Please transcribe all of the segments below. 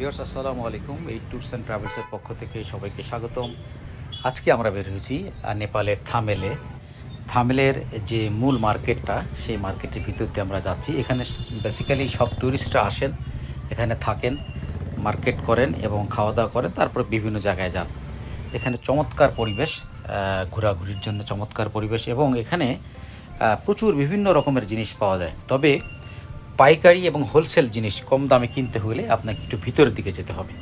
Viewers, আসসালামু আলাইকুম। এই ট্যুরস অ্যান্ড ট্রাভেলসের পক্ষ থেকে সবাইকে স্বাগতম। আজকে আমরা বের হয়েছি নেপালের থামেলে। থামেলের যে মূল মার্কেটটা, সেই মার্কেটের ভিতর দিয়ে আমরা যাচ্ছি। এখানে বেসিক্যালি সব ট্যুরিস্টরা আসেন, এখানে থাকেন, মার্কেট করেন এবং খাওয়া দাওয়া করেন, তারপর বিভিন্ন জায়গায় যান। এখানে চমৎকার পরিবেশ ঘোরাঘুরির জন্য চমৎকার পরিবেশ এবং এখানে প্রচুর বিভিন্ন রকমের জিনিস পাওয়া যায়। তবে পাইকারি এবং হোলসেল জিনিস কম দামে কিনতে হলে আপনাকে একটু ভিতরের দিকে যেতে হবে।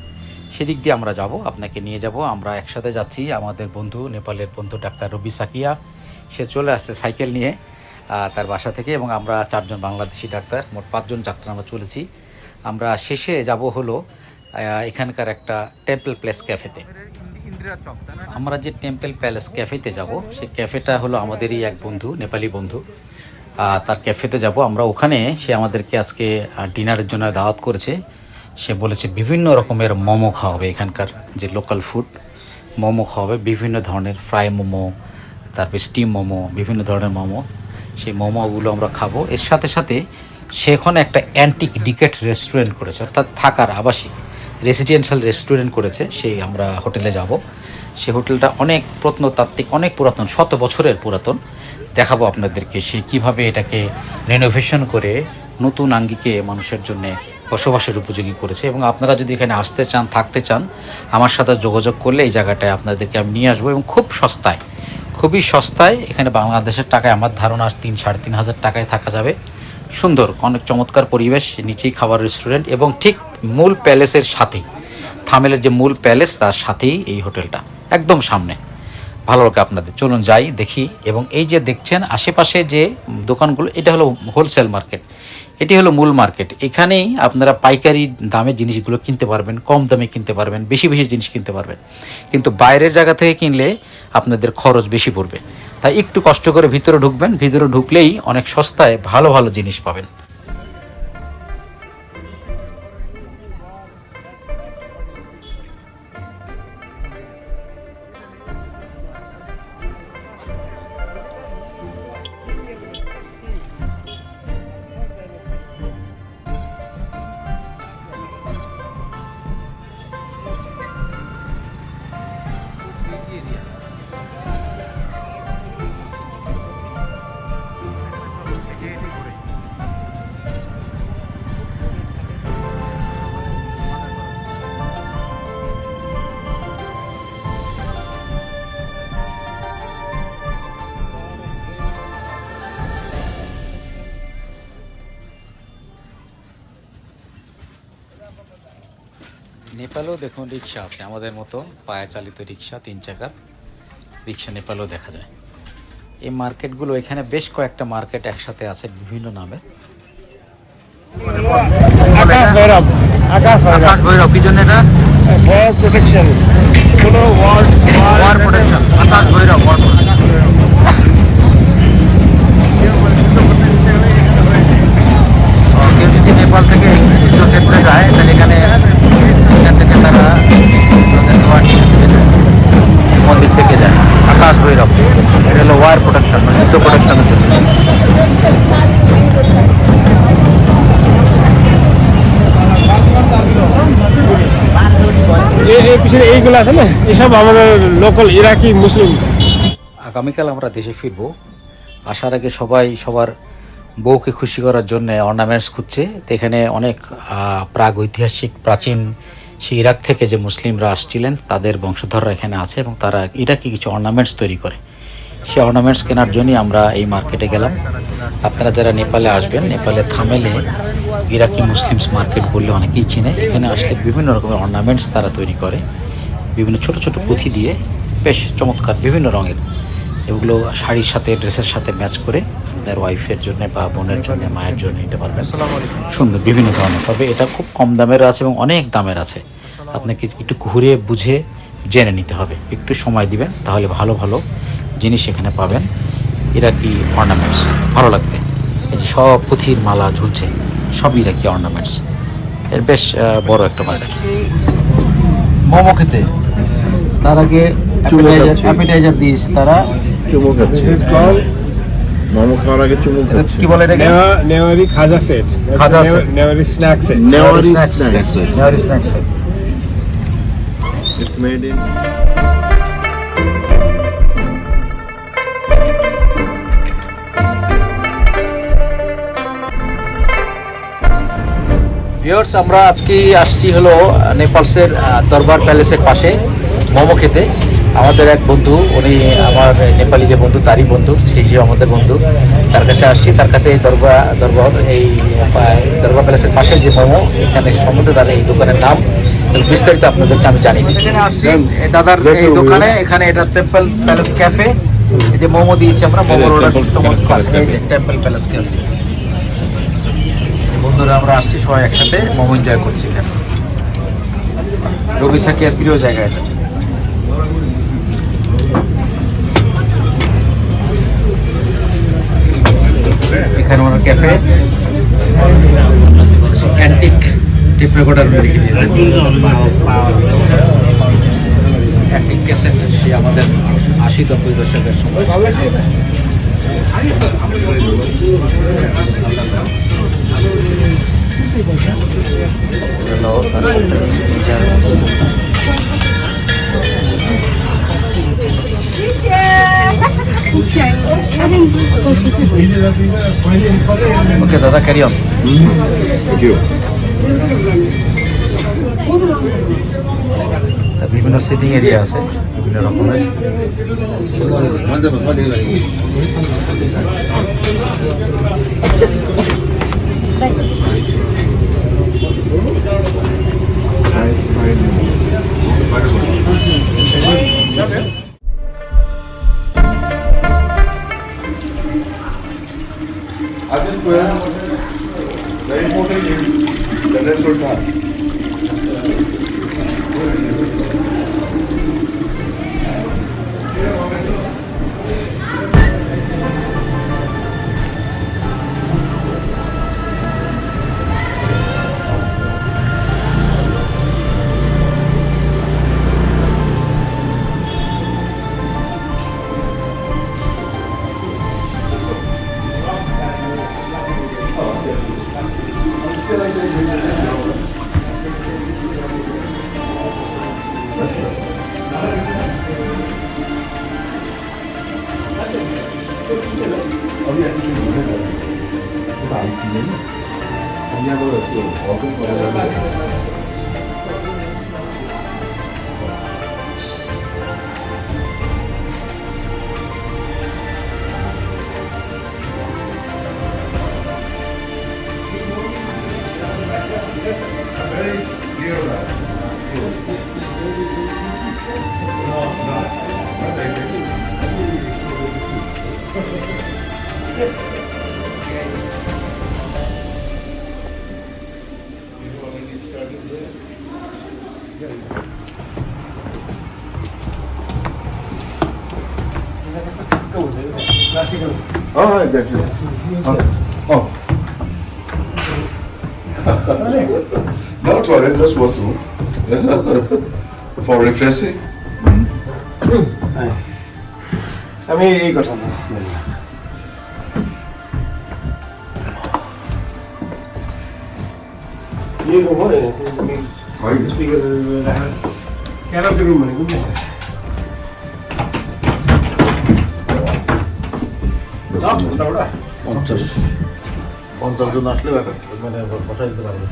সেদিক দিয়ে আমরা যাব, আপনাকে নিয়ে যাব। আমরা একসাথে যাচ্ছি, আমাদের বন্ধু, নেপালের বন্ধু ডাক্তার রবি সাকিয়া। সে চলে আসছে সাইকেল নিয়ে তার বাসা থেকে এবং আমরা চারজন বাংলাদেশি ডাক্তার, মোট পাঁচজন ডাক্তার আমরা চলেছি। আমরা শেষে যাব হলো এখানকার একটা টেম্পল প্লেস ক্যাফেতে। আমরা যে টেম্পল প্যালেস ক্যাফেতে যাব, সেই ক্যাফেটা হলো আমাদেরই এক বন্ধু, নেপালি বন্ধু। তার ক্যাফেতে যাব। আমরা ওখানে সে আমাদেরকে আজকে ডিনারের জন্য দাওয়াত করেছে। সে বলেছে বিভিন্ন রকমের মোমো খাওয়াবে এখানকার যে লোকাল ফুড মোমো খাওয়াবে, বিভিন্ন ধরনের ফ্রাই মোমো, তারপর স্টিম মোমো, বিভিন্ন ধরনের মোমো। সেই মোমোগুলো আমরা খাব। এর সাথে সাথে সে ওখানে একটা অ্যান্টিক ডিকেট রেস্টুরেন্ট করেছে, অর্থাৎ থাকার আবাসিক রেসিডেন্সিয়াল রেস্টুরেন্ট করেছে। সেই আমরা হোটেলে যাব। সেই হোটেলটা অনেক প্রত্নতাত্ত্বিক, অনেক পুরাতন, শত বছরের পুরাতন। দেখাবো আপনাদেরকে সে কীভাবে এটাকে রেনোভেশন করে নতুন আঙ্গিকে মানুষের জন্য বসবাসের উপযোগী করেছে। এবং আপনারা যদি এখানে আসতে চান, থাকতে চান, আমার সাথে যোগাযোগ করলে এই জায়গাটায় আপনাদেরকে আমি নিয়ে আসব এবং খুব সস্তায়, খুবই সস্তায় এখানে বাংলাদেশের টাকায় আমার ধারণা তিন, সাড়ে তিন হাজার টাকায় থাকা যাবে। সুন্দর, অনেক চমৎকার পরিবেশ, নিচেই খাবার রেস্টুরেন্ট এবং ঠিক মূল প্যালেসের সাথেই, থামেলের যে মূল প্যালেস তার সাথেই এই হোটেলটা একদম সামনে। ভালো লাগে আপনাদের। চলুন যাই, দেখি। এবং এই যে দেখছেন, আশেপাশে যে দোকানগুলো, এটা হলো হোলসেল মার্কেট এটি হলো মূল মার্কেট এখানেই আপনারা পাইকারি দামে জিনিসগুলো কিনতে পারবেন, কম দামে কিনতে পারবেন, বেশি বেশি জিনিস কিনতে পারবেন। কিন্তু বাইরের জায়গা থেকে কিনলে আপনাদের খরচ বেশি পড়বে। তাই একটু কষ্ট করে ভিতরে ঢুকবেন। ভিতরে ঢুকলেই অনেক সস্তায় ভালো ভালো জিনিস পাবেন। নেপালেও দেখুন রিক্সা আছে। আমাদের মতো পায়ে চালিত রিক্সা তিন চাকার রিক্সা নেপালেও দেখা যায়। এই মার্কেটগুলো এখানে বেশ কয়েকটা মার্কেট একসাথে আছে বিভিন্ন নামে। আকাশ ভৈরব আকাশ ভৈরব। ভৈরব কি জন্য এটা? For protection war war protection Akash Bhairav war না? এসব আমাদের লোকাল ইরাকি মুসলিম আগামীকাল আমরা দেশে ফিরবো। আসার আগে সবাই সবার বউকে খুশি করার জন্য অর্নামেন্টস খুঁজছে। তো এখানে অনেক আহ, প্রাগ ঐতিহাসিক প্রাচীন সেই ইরাক থেকে যে মুসলিমরা আসছিলেন তাদের বংশধররা এখানে আছে এবং তারা ইরাকি কিছু অর্নামেন্টস তৈরি করে। সেই অর্নামেন্টস কেনার জন্যই আমরা এই মার্কেটে গেলাম। আপনারা যারা নেপালে আসবেন নেপালে থামেলে ইরাকি মুসলিমস মার্কেট বললে অনেকেই চিনে। এখানে আসলে বিভিন্ন রকমের অর্নামেন্টস তারা তৈরি করে। বিভিন্ন ছোট ছোট পুঁথি দিয়ে বেশ চমৎকার বিভিন্ন রঙের। এগুলো শাড়ির সাথে ড্রেসের সাথে ম্যাচ করে আপনার ওয়াইফের জন্য বা বোনের জন্য মায়ের জন্য নিতে পারবেন। সুন্দর বিভিন্ন ধরনের। তবে এটা খুব কম দামের আছে এবং অনেক দামের আছে। আপনাকে একটু ঘুরে বুঝে জেনে নিতে হবে। একটু সময় দিবেন তাহলে ভালো ভালো জিনিস এখানে পাবেন। এরা কি অর্নামেন্টস ভালো লাগবে। এই যে সব পুঁথির মালা ঝুলছে সব ইরাকি অর্নামেন্টস এর বেশ বড় একটা বাজার। মোমো খেতে। তার আগে অ্যাপিটাইজার অ্যাপিটাইজার দিয়েছে তারা। This মোমো খাওয়ার আগে চুমুক কি বলে এটাকে? Newari khaja set. Newari snack set. Newari Newari আমরা আজকে আসছি হলো নেপালসের দরবার প্যালেসের পাশে। মোমো খেতে। আমাদের এক বন্ধু উনি আমার নেপালি যে বন্ধু তারই বন্ধু সেই যে আমাদের বন্ধু তার কাছে আসছি। তার কাছে এই দরবার দরবার এই দরবার প্যালেসের পাশে যে মোমো এখানে সম্বন্ধে তার এই দোকানের নাম বিস্তারিত আপনাদেরকে আমি এই দাদার এই দোকানে এখানে এটা টেম্পল প্যালেস ক্যাফে এই যে মোমো দিয়েছি আমরা মোমো টেম্পল প্যালেস ক্যাফে বন্ধুরা আমরা আসছি সবাই একসাথে মোমো এনজয় করছি এখানে। রবি সাকিয়ার প্রিয় জায়গা এটা। এখানে ওনার ক্যাফে অ্যান্টিক টেপ রেকর্ডার রেখে দিয়েছে অ্যান্টিক ক্যাসেট সে আমাদের আশি নব্বই দশকের সময়। ওকে দাদা ক্যারি অন থ্যাংক ইউ বিভিন্ন সিটিং এরিয়া আছে বিভিন্ন রকমের At this coisas. अभी एटीट्यूड होने लगा है सारी चीज़ें ना हम यहाँ पर organ 됐어. 아, 네, 네. 아, 어. Not t o just was for refreshing. 아, 아미 이거 좀. Diego var ya. Hangi? Speaker Keratin Rumani. পঞ্চাশ পঞ্চাশ জন আসলে ব্যাপার মানে বসাই দিতে পারবে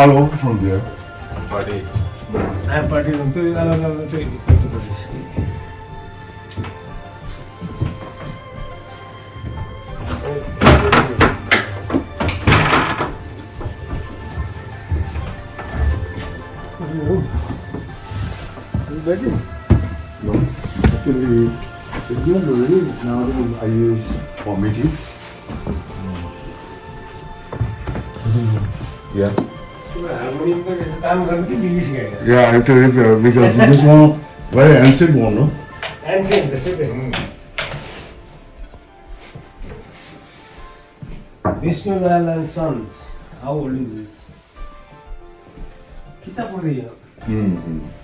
আর অল্প ফোন দিয়ে পার্টি হ্যাঁ পার্টি করতে পারিস begging. You actually, it's been really I use for meeting. Yeah. I have to repair because this one very ancient one, no? Ancient, that's it. Mm. Vishnu Dal and Sons. How old is this? Kitaburiya. Mm-hmm.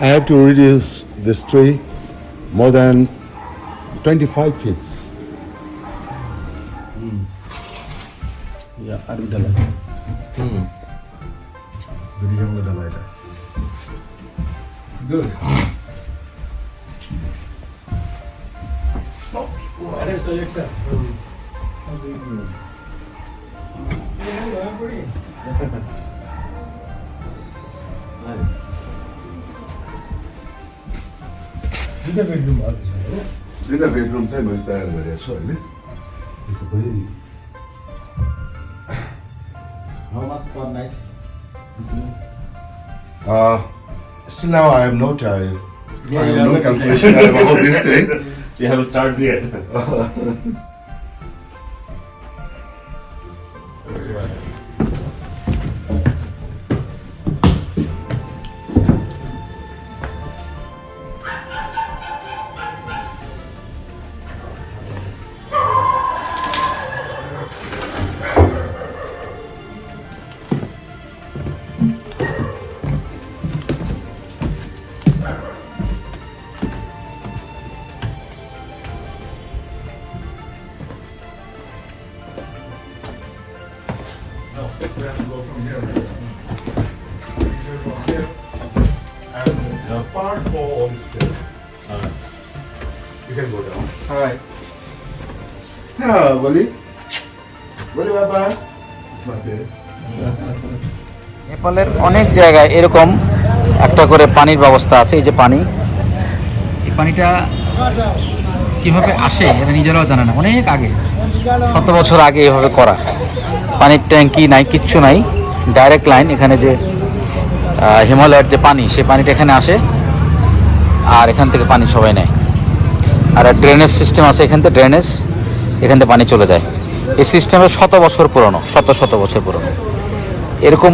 I have to reduce this tree more than 25 feet. Mm. Yeah, I'm delighted. Mm. Very young. It's good. The nice. दुईवटा bedroom चाहिँ मैले तयार गरेको छु होइन It's a very How much per night? This room? Uh, still now I have no tariff. Yeah, I you have no have to calculation about this thing. You haven't started yet. Hi. Yeah, Wally. Wally Baba. It's my place. নেপালের অনেক জায়গায় এরকম একটা করে পানির ব্যবস্থা আছে এই যে পানি এই পানিটা কীভাবে আসে এটা নিজেরাও জানে না অনেক আগে শত বছর আগে এভাবে করা পানির ট্যাঙ্কি নাই কিচ্ছু নাই ডাইরেক্ট লাইন এখানে যে হিমালয়ের যে পানি সে পানিটা এখানে আসে আর এখান থেকে পানি সবাই নেয় আর ড্রেনেজ সিস্টেম আছে এখান থেকে ড্রেনেজ এখান থেকে পানি চলে যায়। এই সিস্টেমে শত বছর পুরনো, শত শত বছর পুরনো। এরকম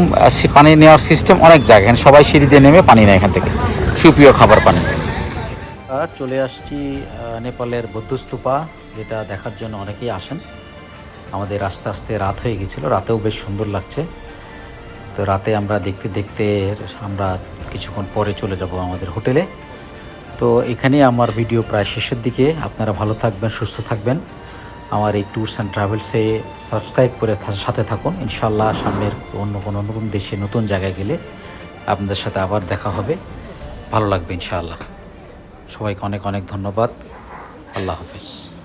পানি নেওয়ার সিস্টেম অনেক জায়গায় সবাই সিঁড়ি দিয়ে নেমে পানি নেয় এখান থেকে। সুপ্রিয় খাবার পানি। চলে আসছি নেপালের বৌদ্ধস্তূপা যেটা দেখার জন্য অনেকেই আসেন। আমাদের আস্তে আস্তে রাত হয়ে গেছিল, রাতেও বেশ সুন্দর লাগছে। তো রাতে আমরা দেখতে দেখতে আমরা কিছুক্ষণ পরে চলে যাব আমাদের হোটেলে। তো এখানে আমার ভিডিও প্রায় শেষের দিকে। আপনারা ভালো থাকবেন, সুস্থ থাকবেন। আমার এই ট্যুরস অ্যান্ড ট্রাভেলসে সাবস্ক্রাইব করে সাথে থাকুন। ইনশাল্লাহ সামনের অন্য কোনো নতুন দেশে, নতুন জায়গায় গেলে আপনাদের সাথে আবার দেখা হবে। ভালো লাগবে ইনশাআল্লাহ। সবাইকে অনেক অনেক ধন্যবাদ। আল্লাহ হাফেজ।